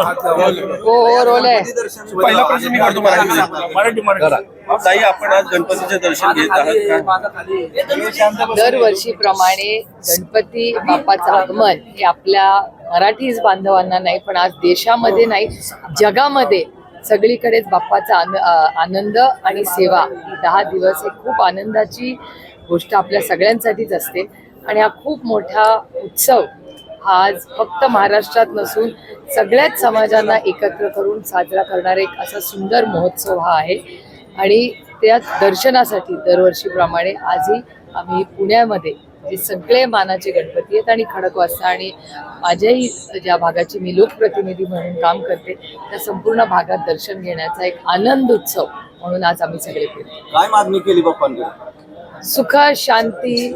हो हो पहिला प्रश्न मी करतो मराठी मराठी आपण आज गणपतीचे दर्शन घेत आहात का? दरवर्षीप्रमाणे गणपती बाप्पाचं आगमन हे आपल्या मराठीच बांधवांना नाही पण आज देशामध्ये नाही जगामध्ये सगळीकडेच बाप्पाचा आनंद आणि सेवा. दहा दिवस हे खूप आनंदाची गोष्ट आपल्या सगळ्यांसाठीच असते. आणि हा खूप मोठा उत्सव आज फक्त महाराष्ट्रात नसून सगळ्याच समाजांना एकत्र करून साजरा करणारा एक असा सुंदर महोत्सव हा आहे. आणि त्या दर्शनासाठी दरवर्षीप्रमाणे आजही आम्ही पुण्यामध्ये जे सगळे मानाचे गणपती आहेत आणि खडकवासला आणि माझ्याही ज्या भागाची मी लोकप्रतिनिधी म्हणून काम करते त्या संपूर्ण भागात दर्शन घेण्याचा एक आनंद उत्सव म्हणून आज आम्ही सगळे फिरतो काय मागणी केली बाप्पांकडे सुख शांती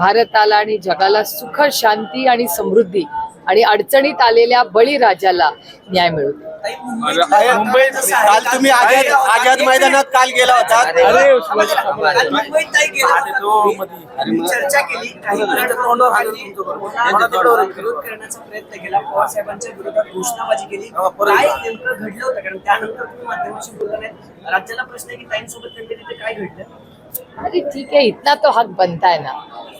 भारताला आणि जगाला सुख शांती आणि समृद्धी आणि अडचणीत आलेल्या बळीराजाला न्याय मिळू. मुंबईत काल तुम्ही आझाद आझाद मैदानात काल गेला होता. चर्चा केली काही विरोधकांनी महाराष्ट्रावर विरोध करण्याचा प्रयत्न केला. पवार साहेबांच्या विरोधात घोषणाबाजी केली. काय नेमकं घडलं होतं? कारण त्यानंतर तुम्ही माध्यमाशी बोलला नाही राज्याला प्रश्न आहे की ताईंसोबत नेमकं तिथे काय घडलं? अरे ठीक आहे. इथला तो हक बनताय ना.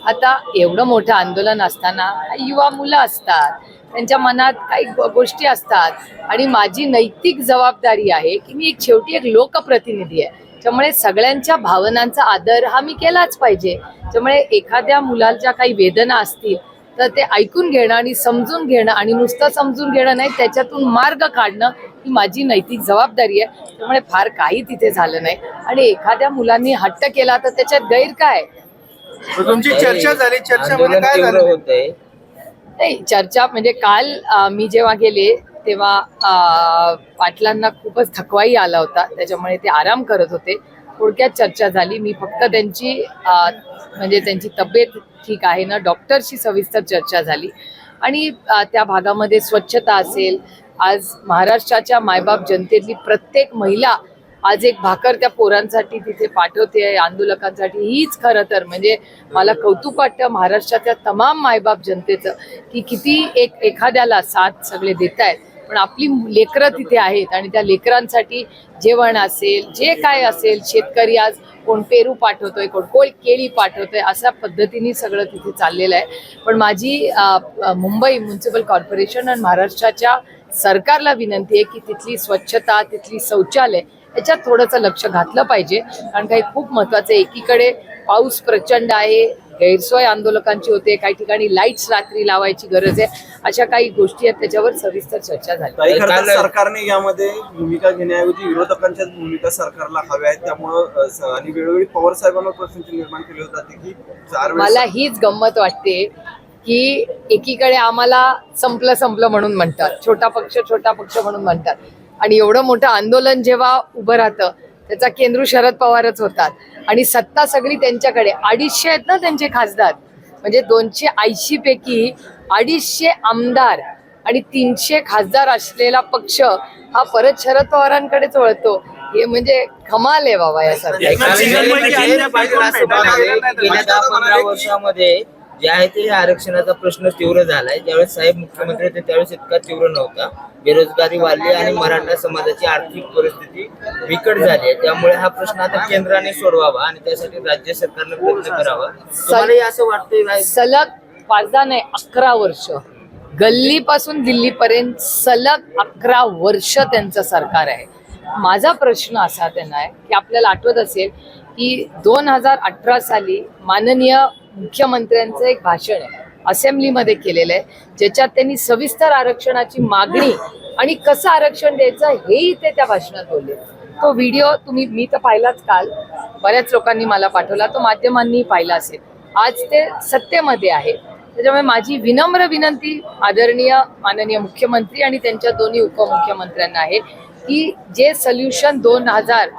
आता एवढं मोठं आंदोलन असताना युवा मुलं असतात त्यांच्या मनात काही गोष्टी असतात. आणि माझी नैतिक जबाबदारी आहे की मी एक शेवटी एक लोकप्रतिनिधी आहे. त्यामुळे सगळ्यांच्या भावनांचा आदर हा मी केलाच पाहिजे. त्यामुळे एखाद्या मुलाच्या काही वेदना असतील तर ते ऐकून घेणं आणि समजून घेणं आणि नुसतं समजून घेणं नाही त्याच्यातून मार्ग काढणं ही माझी नैतिक जबाबदारी आहे. त्यामुळे फार काही तिथे झालं नाही. आणि एखाद्या मुलांनी हट्ट केला तर त्याच्यात गैर काय? तुमची चर्चा झाली. चर्चामध्ये काय झालं? नाही चर्चा म्हणजे काल अं, मी जेव्हा गेले तेव्हा अं, पाटलांना खूपच थकवाई आला होता. त्याच्यामुळे ते आराम करत होते. थोडक्यात चर्चा झाली. मी फक्त त्यांची अं, म्हणजे त्यांची तब्येत ठीक आहे ना? डॉक्टरशी सविस्तर चर्चा झाली. आणि अं, त्या भागामध्ये स्वच्छता असेल. आज महाराष्ट्राच्या मायबाप जनतेतली प्रत्येक महिला आज एक भाकर त्या पोरांसाठी तिथे पाठवते आंदोलकांसाठी. हीच खरं तर म्हणजे मला कौतुक वाटतं महाराष्ट्राच्या तमाम मायबाप जनतेचं की किती एक एखाद्याला साथ सगळे देत आहेत पण आपली लेकरं तिथे आहेत आणि त्या लेकरांसाठी जेवण असेल जे काय असेल शेतकरी आज कोण पेरू पाठवतोय कोण कोण केळी पाठवतोय अशा पद्धतीने सगळं तिथे चाललेलं आहे. पण माझी मुंबई म्युन्सिपल कॉर्पोरेशन आणि महाराष्ट्राच्या सरकारला विनंती आहे की तिथली स्वच्छता तिथली शौचालय याच्यात थोडंसं लक्ष घातलं पाहिजे. कारण काही खूप महत्वाचं आहे. एकीकडे पाऊस प्रचंड आहे गैरसोय आंदोलकांची होते काही ठिकाणी लाईट्स रात्री लावायची गरज आहे. अशा काही गोष्टी आहेत त्याच्यावर सविस्तर चर्चा झाली. सरकारने यामध्ये भूमिका घेण्याऐवजी विरोधकांच्याच भूमिका सरकारला हव्या आहेत. त्यामुळं आणि वेळोवेळी पवार साहेबांवर प्रश्न निर्माण केले जाते की मला हीच गंमत वाटते की एकीकडे आम्हाला संपलं संपलं म्हणून म्हणतात. छोटा पक्ष छोटा पक्ष म्हणून म्हणतात. आणि एवढं मोठं आंदोलन जेव्हा उभं राहतं त्याचा केंद्र शरद पवारच होतात. आणि सत्ता सगळी त्यांच्याकडे. अडीचशे आहेत ना त्यांचे खासदार? म्हणजे दोनशे ऐंशी पैकी अडीचशे आमदार आणि तीनशे खासदार असलेला पक्ष हा परत शरद पवारांकडेच वळतो. हे म्हणजे कमाल आहे बाबा या सरकार गेल्या दहा पंधरा वर्षामध्ये जे आहे ते आरक्षणाचा प्रश्न तीव्र झालाय. ज्यावेळेस साहेब मुख्यमंत्री होते त्यावेळेस इतका तीव्र नव्हता. बेरोजगारी वाढली आणि मराठा समाजाची आर्थिक परिस्थिती बिकट झाली आहे. त्यामुळे हा प्रश्न आता केंद्राने सोडवावा आणि त्यासाठी राज्य सरकारने प्रयत्न करावा. तुम्हालाही असं वाटतंय सलग पाच नाही अकरा वर्ष. गल्लीपासून दिल्लीपर्यंत सलग अकरा वर्ष त्यांचं सरकार आहे. माझा प्रश्न असा त्यांना आहे की आपल्याला आठवत असेल की दोन हजार अठरा साली माननीय मुख्यमंत्र्यांचं एक भाषण आहे असेंब्लीमध्ये केलेलं आहे ज्याच्यात त्यांनी सविस्तर आरक्षणाची मागणी आणि कसं आरक्षण द्यायचं हेही ते त्या भाषणात बोलले. तो व्हिडिओ तुम्ही मी तर पाहिलाच काल. बऱ्याच लोकांनी मला पाठवला तो माध्यमांनी पाहिला असेल. आज ते सत्तेमध्ये आहे. त्याच्यामुळे माझी विनम्र विनंती आदरणीय माननीय मुख्यमंत्री आणि त्यांच्या दोन्ही उपमुख्यमंत्र्यांना आहे की जे सोल्युशन दोन हजार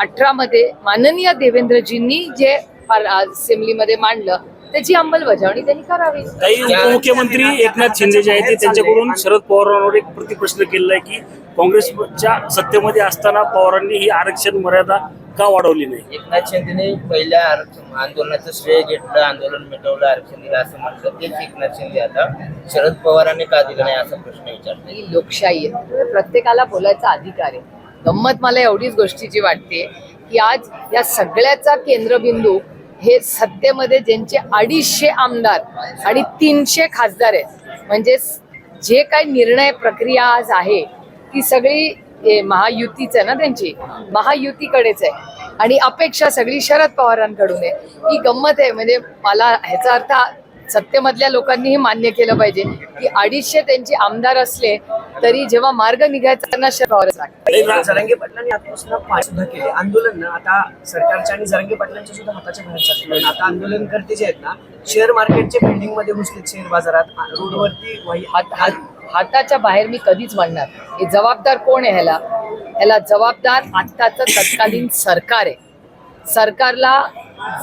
अठरा मध्ये माननीय देवेंद्रजींनी जे पार- असेंब्लीमध्ये मांडलं त्याची अंमलबजावणी त्यांनी करावी. काही उपमुख्यमंत्री एकनाथ शिंदे जे आहेत ते त्यांच्याकडून शरद पवारांवर एक प्रतिप्रश्न केलेला आहे की काँग्रेसच्या सत्तेमध्ये असताना पवारांनी ही आरक्षण मर्यादा का वाढवली नाही? एकनाथ शिंदेने पहिल्या आरक्षण आंदोलनाचं श्रेय घेतलं आंदोलन मिटवलं आरक्षण दिलं असं म्हटलं. तेच एकनाथ शिंदे आता शरद पवारांनी का दिलं नाही असा प्रश्न विचारतो ही लोकशाही आहे. प्रत्येकाला बोलायचा अधिकार आहे. गंमत मला एवढीच गोष्टीची वाटते की आज या सगळ्याचा केंद्रबिंदू हे सत्तेमध्ये ज्यांचे अडीचशे आमदार आणि तीनशे खासदार आहेत. म्हणजेच जे काही निर्णय प्रक्रिया आज आहे ती सगळी हे महायुतीच आहे ना त्यांची? महायुतीकडेच आहे. आणि अपेक्षा सगळी शरद पवारांकडून आहे. ही गंमत आहे. म्हणजे मला ह्याचा अर्थ सत्तेमधल्या लोकांनीही मान्य केलं पाहिजे की अडीचशे त्यांचे आमदार असले तरी जेव्हा मार्ग निघायचा त्यांना शरद पवारच लागतात एक रा- जरांगे पाटलांनी पाय सुद्धा केले. आंदोलन ना आता सरकारच्या आणि जरांगे पाटलांच्या सुद्धा हाताच्या बाहेर चालले आता आंदोलनकर्ते जे आहेत ना शेअर मार्केटच्या बिल्डिंगमध्ये घुसलेत शेअर बाजारात. रोडवरती वाही- हात हात हाताच्या बाहेर मी कधीच म्हणणार हे जबाबदार कोण आहे ह्याला? ह्याला जबाबदार आत्ताचं तत्कालीन सरकार आहे. सरकारला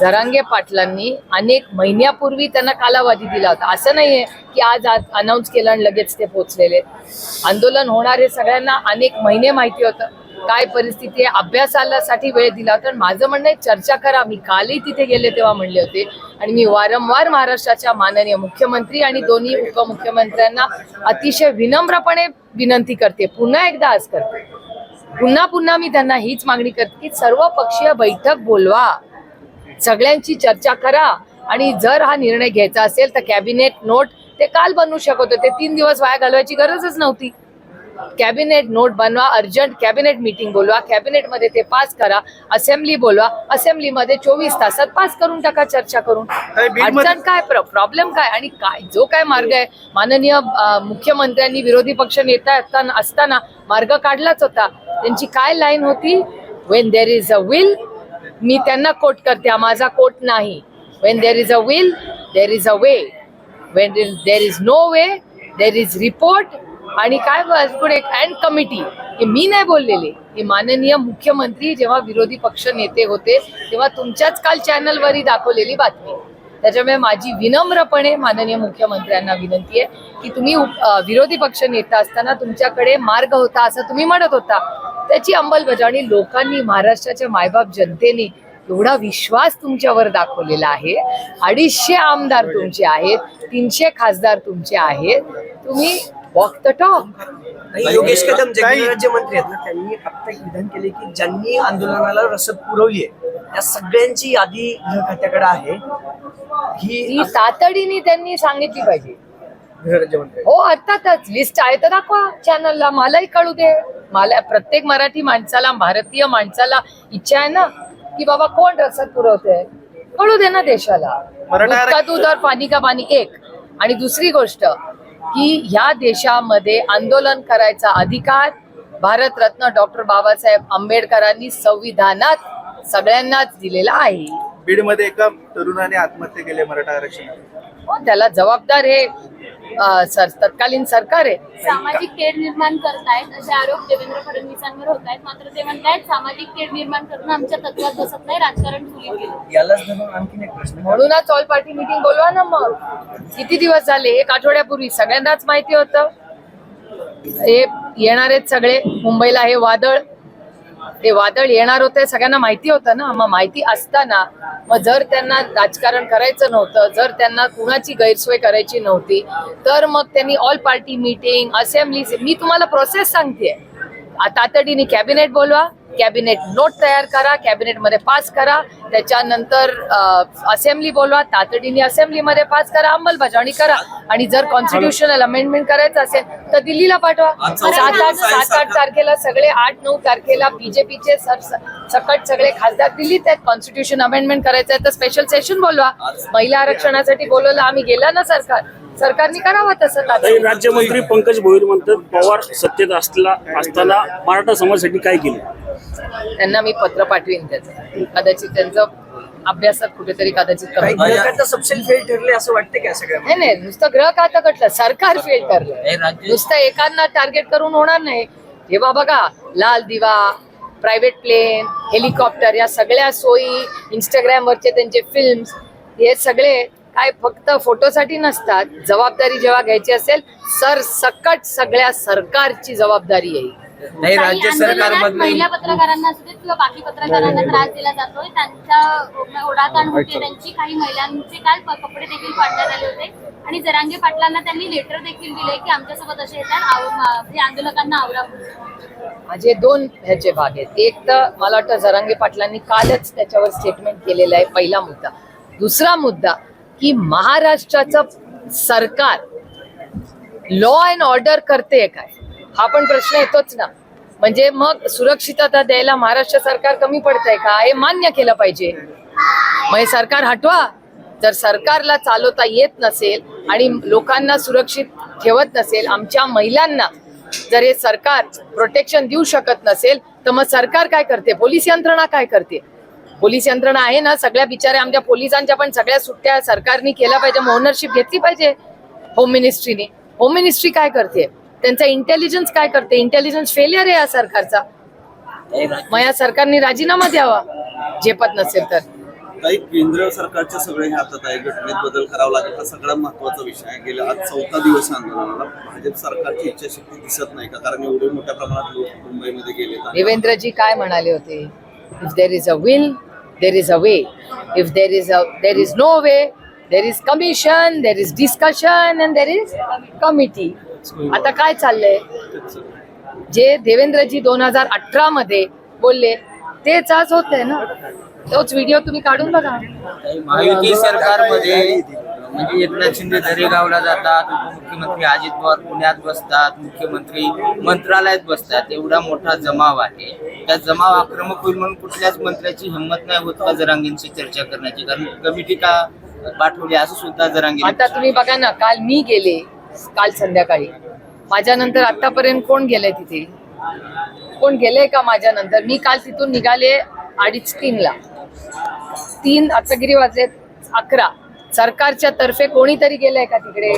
जरांगे पाटलांनी अनेक महिन्यापूर्वी त्यांना कालावधी दिला होता. असं नाहीये की आज अनाऊन्स केलं आणि लगेच ते पोचलेले आंदोलन होणार हे सगळ्यांना अनेक महिने माहिती होतं. काय परिस्थिती आहे? अभ्यासासाठी वेळ दिला होता. आणि माझं म्हणणं आहे चर्चा करा. मी कालही तिथे गेले तेव्हा म्हणले होते. आणि मी वारंवार महाराष्ट्राच्या माननीय मुख्यमंत्री आणि दोन्ही उपमुख्यमंत्र्यांना अतिशय विनम्रपणे विनंती करते. पुन्हा एकदा आज करते. पुन्हा पुन्हा मी त्यांना हीच मागणी करते की सर्व पक्षीय बैठक बोलवा. सगळ्यांची चर्चा करा आणि जर हा निर्णय घ्यायचा असेल तर कॅबिनेट नोट ते काल बनवू शकत होते. तीन दिवस वाया घालवायची गरजच नव्हती. कॅबिनेट नोट बनवा अर्जंट कॅबिनेट मीटिंग बोलवा कॅबिनेटमध्ये ते पास करा असेंब्ली बोलवा असेंब्लीमध्ये चोवीस तासात पास करून टाका चर्चा करून. अडचण काय प्रॉब्लेम काय आणि काय? जो काय मार्ग आहे माननीय मुख्यमंत्र्यांनी विरोधी पक्ष नेता असताना असताना मार्ग काढलाच होता. त्यांची काय लाईन होती? When there is a will मी त्यांना कोट करते माझा कोट नाही. When there is a will there is a way when there is no way there is report आणि काय पुढे अँड कमिटी हे मी नाही बोललेले. हे माननीय मुख्यमंत्री जेव्हा विरोधी पक्ष नेते होते तेव्हा तुमच्याच काल चॅनलवरही दाखवलेली बातमी. त्याच्यामुळे माझी विनम्रपणे माननीय मुख्यमंत्र्यांना विनंती आहे की तुम्ही विरोधी पक्ष नेता असताना तुमच्याकडे मार्ग होता असं तुम्ही म्हणत होता. त्याची अंमलबजावणी लोकांनी महाराष्ट्राच्या मायबाप जनतेने एवढा विश्वास तुमच्यावर दाखवलेला आहे. अडीचशे आमदार तुमचे आहेत तीनशे खासदार तुमचे आहेत. तुम्ही वॉक द टॉक नाही, योगेश कदम जे गृहराज्यमंत्री आहेत ना त्यांनी आता विधान केले की ज्यांनी आंदोलनाला रसद पुरवली आहे त्या सगळ्यांची यादी गृह खात्याकडे आहे. ही ही तातडीने त्यांनी सांगितली पाहिजे. गृहराज्यमंत्री. हो अर्थातच. लिस्ट आहे तर दाखवा चॅनलला मलाही कळू दे. मला प्रत्येक मराठी माणसाला भारतीय माणसाला इच्छा आहे ना की बाबा कोण रसद पुरवते कळू दे ना देशाला. दूध का दूध और पाणी का पाणी एक. आणि दुसरी गोष्ट की ह्या देशामध्ये आंदोलन करायचा अधिकार भारतरत्न डॉक्टर बाबासाहेब आंबेडकरांनी संविधानात सगळ्यांनाच दिलेला आहे. बीडमध्ये एका तरुणाने आत्महत्या केली मराठा आरक्षण हो त्याला जबाबदार हे तत्कालीन सरकार. आहे सामाजिक तेढ निर्माण करतायत असे आरोप देवेंद्र फडणवीसांवर होत आहेत मात्र ते म्हणतायत सामाजिक तेढ निर्माण करणं आमच्या तत्वात बसत नाही राजकारण सुरू केलं. यालाच धरून आणखीन एक प्रश्न म्हणूनच ऑल पार्टी मीटिंग बोलवा ना मग. किती दिवस झाले? एक आठवड्यापूर्वी. सगळ्यांनाच माहिती होतं. हे येणार आहेत सगळे. मुंबईला हे वादळ. ते वादळ येणार होतं सगळ्यांना माहिती होतं ना. मग माहिती असताना मग जर त्यांना राजकारण करायचं नव्हतं जर त्यांना कुणाची गैरसोय करायची नव्हती तर मग त्यांनी ऑल पार्टी मीटिंग असेंब्ली मी तुम्हाला प्रोसेस सांगते तातडीने कॅबिनेट बोलवा कॅबिनेट नोट तयार करा कॅबिनेटमध्ये पास करा. त्याच्यानंतर असेंब्ली बोलवा तातडीने असेंब्लीमध्ये पास करा अंमलबजावणी करा. आणि जर कॉन्स्टिट्युशनल अमेंडमेंट करायचं असेल तर दिल्लीला पाठवा. सात आठ सात आठ तारखेला सगळे आठ नऊ तारखेला बीजेपीचे सकट सगळे खासदार दिल्लीत आहेत. कॉन्स्टिट्यूशन अमेंडमेंट करायचं आहे तर स्पेशल सेशन बोलवा. महिला आरक्षणासाठी बोलवलं आम्ही गेला ना सरकार. सरकारने करावं तसं काही. राज्यमंत्री पंकज भोईर म्हणतात पवार सत्तेत असला असताना मराठा समाजासाठी काय केले? त्यांना मी पत्र पाठवीन त्याचं. कदाचित त्यांचं अभ्यासात कुठेतरी कदाचित कमी सबसेल फेल ठरले असं वाटतं का सगळ्या नाही नाही नुसतं ग्रह खातं कटलं? सरकार फेल हे ठरलं राज्य नुसतं एकांना टार्गेट करून होणार नाही. जेव्हा बघा लाल दिवा प्रायव्हेट प्लेन हेलिकॉप्टर या सगळ्या सोयी इंस्टाग्रामवरचे त्यांचे फिल्म्स हे सगळे काय फक्त फोटोसाठी नसतात. जबाबदारी जेव्हा घ्यायची असेल सर सकट सगळ्या सरकारची जबाबदारी येईल नाही राज्य सरकारमधलं महिला पत्रकारांना असू देत किंवा बाकी पत्रकारांना त्रास दिला जातोय त्यांच्या ओढाताण होते त्यांची काही महिलांचे काल कपडे देखील फाडण्यात आले होते. आणि जरांगे पाटलांना त्यांनी लेटर देखील दिले की आमच्यासोबत असे येतात आंदोलकांना आवरा. माझे दोन ह्याचे भाग आहेत. एक तर मला वाटतं जरांगे पाटलांनी कालच त्याच्यावर स्टेटमेंट केलेलं आहे पहिला मुद्दा. दुसरा मुद्दा की महाराष्ट्राचं सरकार लॉ अँड ऑर्डर करते काय? हा पण प्रश्न येतोच ना. म्हणजे मग सुरक्षितता द्यायला महाराष्ट्र सरकार कमी पडतंय का? हे मान्य केलं पाहिजे. मग सरकार हटवा. जर सरकारला चालवता येत नसेल आणि लोकांना सुरक्षित ठेवत नसेल आमच्या महिलांना जर हे सरकार प्रोटेक्शन देऊ शकत नसेल तर मग सरकार काय करते? पोलीस यंत्रणा काय करते? पोलीस यंत्रणा आहे ना सगळ्या बिचाऱ्या आमच्या पोलिसांच्या पण सगळ्या सुट्ट्या सरकारने केल्या पाहिजे ओनरशिप घेतली पाहिजे होम मिनिस्ट्रीने होम मिनिस्ट्री काय करते? त्यांचा इंटेलिजन्स काय करते? इंटेलिजन्स फेलियर आहे या सरकारचा. मग या सरकारने राजीनामा द्यावा झेपत नसेल तर. काही केंद्र सरकारच्या सगळ्या हातात आहे घटनेत बदल करावा लागेल हा सगळ्यात महत्त्वाचा विषय आहे. गेल्या आज चौथा दिवस आंदोलनाला भाजप सरकारची इच्छाशक्ती दिसत नाही का? कारण एवढे मोठ्या प्रमाणात लोक मुंबईमध्ये आणि देवेंद्रजी काय म्हणाले होते? If there is a will there is a way if there is a there is no way there is commission, there is discussion and there is committee आता काय चाललंय? जे देवेंद्रजी दोन हजार अठरा मध्ये बोलले तेच आज होत आहे ना? तोच व्हिडिओ तुम्ही काढून बघा. महायुती सरकारमध्ये म्हणजे एकनाथ शिंदे दरेगावला जातात उपमुख्यमंत्री अजित पवार पुण्यात बसतात मुख्यमंत्री मंत्रालयात बसतात एवढा मोठा जमाव आहे. त्या जमाव आक्रमक होईल म्हणून कुठल्याच मंत्र्याची हिंमत नाही होत का जरांगींशी चर्चा करण्याची? कारण कमिटी का पाठवली असं सुद्धा जरांगी आता तुम्ही बघा ना काल मी गेले काल संध्याकाळी. माझ्यानंतर आतापर्यंत कोण गेलंय तिथे? कोण गेलंय का माझ्यानंतर? मी काल तिथून निघाले अडीच तीनला. तीन आता किती वाजलेत अकरा. सरकारच्या तर्फे कोणीतरी गेलंय का तिकडे?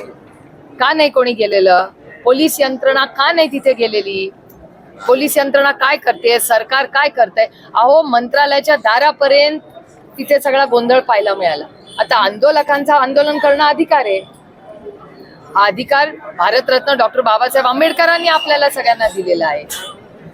का नाही कोणी गेलेलं? पोलीस यंत्रणा का नाही तिथे गेलेली? पोलीस यंत्रणा काय करते सरकार काय करतंय? अहो मंत्रालयाच्या दारापर्यंत तिथे सगळा गोंधळ पाहायला मिळाला. आता आंदोलकांचा आंदोलन करणं अधिकार आहे. हा अधिकार भारतरत्न डॉक्टर बाबासाहेब आंबेडकरांनी आपल्याला सगळ्यांना दिलेला आहे.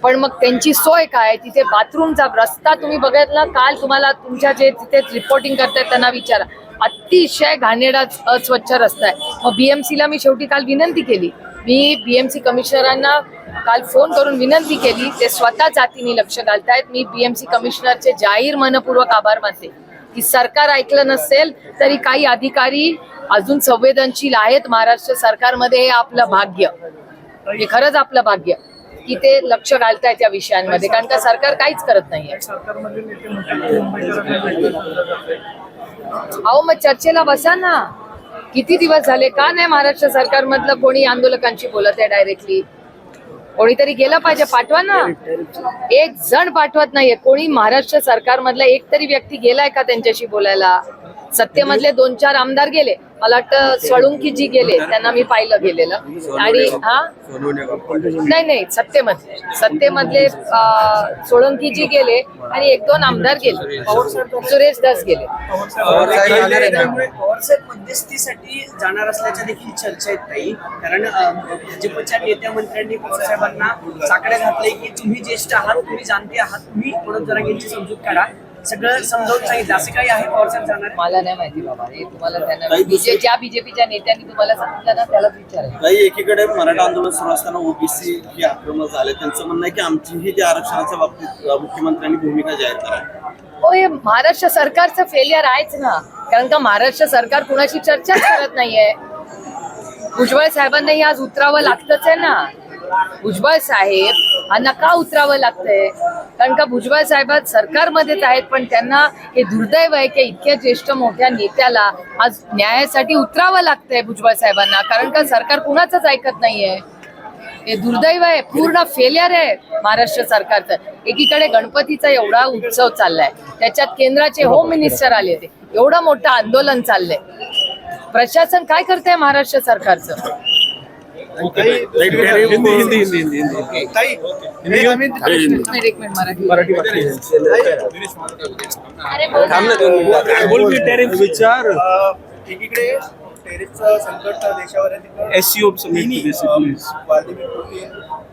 पण मग त्यांची सोय काय? तिथे बाथरूमचा रस्ता तुम्ही बघितला? काल तुम्हाला तुमच्या जे तिथे रिपोर्टिंग करतायत त्यांना विचारा. अतिशय घाणेरडा अस्वच्छ रस्ता आहे. मग बीएमसीला मी शेवटी काल विनंती केली. मी बीएमसी कमिशनरांना काल फोन करून विनंती केली. ते स्वतः जातीने लक्ष घालतायत. मी बीएमसी कमिशनरचे जाहीर मनपूर्वक आभार मानते. की सरकार ऐकलं नसेल तरी काही अधिकारी अजून संवेदनशील आहेत. महाराष्ट्र सरकारमध्ये हे आपलं भाग्य. हे खरंच आपलं भाग्य. की ते लक्ष घालतायत या विषयांमध्ये. कारण का सरकार काहीच करत नाहीये. अहो मग चर्चेला बसा ना. किती दिवस झाले? का नाही महाराष्ट्र सरकार मधलं कोणी आंदोलकांशी बोलत आहे डायरेक्टली कोणीतरी गेलं पाहिजे पाठवा ना. एक जण पाठवत नाहीये. कोणी महाराष्ट्र सरकार मधला एक तरी व्यक्ती गेलाय का त्यांच्याशी बोलायला? सत्तेमधले दोन चार आमदार गेले. मला वाटतं सळुंकी जी गेले त्यांना मी पाहिलं गेलेलं. आणि हा? नाही नाही सत्तेमधले. सत्तेमधले सोळंकी जी गेले आणि एक दोन आमदार गेले. सुरेश दास गेले. मध्यस्थीसाठी जाणार असल्याच्या देखील चर्चा आहेत नाही कारण भाजपच्या नेत्या मंत्र्यांनी पवारसाहेबांना साकडे घातले की तुम्ही ज्येष्ठ आहात तुम्ही जाणते आहात तुम्ही म्हणून समजूत काढा. सगळं समजावून सांगितलं. असं काही आहे जाणार? मला नाही माहिती बाबा. हे तुम्हाला त्यांना काही ज्या बीजेपीच्या नेत्यांनी तुम्हाला सांगितलं ना त्यालाच विचारायचं काही एकीकडे मराठा आंदोलन सुरू असताना ओबीसी हे आक्रमण झाले. त्यांचं म्हणणं आहे की आमचीही त्या आरक्षणाच्या बाबतीत अं, मुख्यमंत्र्यांनी भूमिका जाहीर करा हो हे महाराष्ट्र सरकारचं फेलियर आहेच ना. कारण का महाराष्ट्र सरकार कुणाशी चर्चाच करत नाहीये? भुजबळ साहेबांनाही आज उतरावं लागतच आहे ना. भुजबळ साहेब यांना का उतरावं लागतंय? कारण का भुजबळ साहेब सरकारमध्येच आहेत पण त्यांना हे दुर्दैव आहे की इतक्या ज्येष्ठ मोठ्या नेत्याला आज न्यायासाठी उतरावं लागतंय भुजबळ साहेबांना. कारण का सरकार कुणाचंच ऐकत नाहीये. हे दुर्दैव आहे पूर्ण फेलियर आहे महाराष्ट्र सरकारचं. एकीकडे गणपतीचा एवढा उत्सव चाललाय त्याच्यात केंद्राचे होम मिनिस्टर आले होते. एवढं मोठं आंदोलन चाललंय. प्रशासन काय करतंय महाराष्ट्र सरकारचं? हिंदी हिंदी हिंदी हिंदी हिंदी. ताई मिनिट बोल की विचार. एकीकडे टेरिफचं संकट देशावर आहे तिकडे एससीओ तिन्ही, अं, व्लादिमीर पुतीन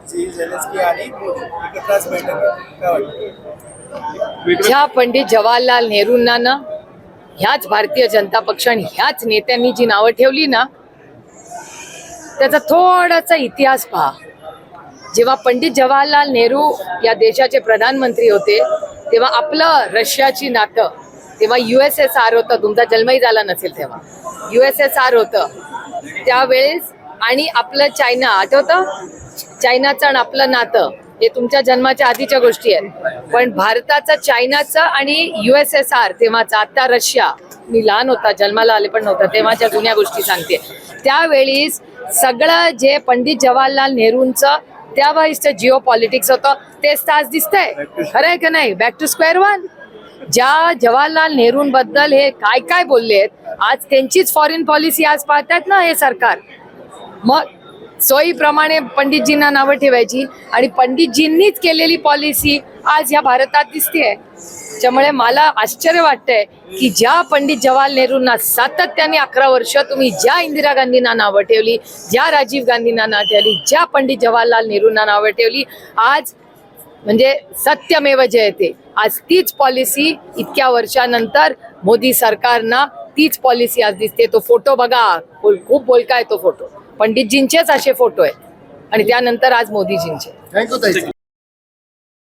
झी झेलेन्स्की आणि मोदी एकत्र आज बैठक आहे. काय वाटतं? ज्या पंडित जवाहरलाल नेहरूंना ना ह्याच भारतीय जनता पक्ष आणि ह्याच नेत्यांनी जी नावं ठेवली ना त्याचा थोडासा इतिहास पहा. जेव्हा पंडित जवाहरलाल नेहरू या देशाचे प्रधानमंत्री होते तेव्हा आपलं रशियाची नातं तेव्हा यू एस एस आर होतं तुमचा जन्मही झाला नसेल तेव्हा. यू एस एस आर होतं. त्यावेळेस आणि आपलं चायना आठवतं? चायनाचं आणि आपलं नातं हे तुमच्या जन्माच्या आधीच्या गोष्टी आहेत. पण भारताचं चायनाचं आणि यू एस एस आर तेव्हाचा आता रशिया. मी लहान होता जन्माला आले पण नव्हता तेव्हाच्या जुन्या गोष्टी सांगते. त्यावेळीस सगळं जे पंडित जवाहरलाल नेहरूंचं त्यावेळीचं जिओ पॉलिटिक्स होतं तेच तर आज दिसतंय. खरं आहे का नाही? बॅक टू स्क्वेअर वन ज्या जवाहरलाल नेहरूंबद्दल हे काय काय बोललेत आज त्यांचीच फॉरेन पॉलिसी आज पाहतायत ना हे सरकार. मग सोयीप्रमाणे पंडितजींना नावं ठेवायची आणि पंडितजींनीच केलेली पॉलिसी आज या भारतात दिसतेय. त्यामुळे मला आश्चर्य वाटतंय की ज्या पंडित जवाहरलाल नेहरूंना सातत्याने अकरा वर्ष तुम्ही ज्या इंदिरा गांधींना नावं ठेवली ज्या राजीव गांधींना नावं ठेवली ज्या पंडित जवाहरलाल नेहरूंना नावं ठेवली आज म्हणजे सत्यमेव जयते. आज तीच पॉलिसी इतक्या वर्षानंतर मोदी सरकारना तीच पॉलिसी आज दिसते. तो फोटो बघा. बोल- खूप बोलका आहे तो फोटो पंडितजींचेच असे फोटो आहेत. आणि त्यानंतर आज मोदीजींचे थँक्यू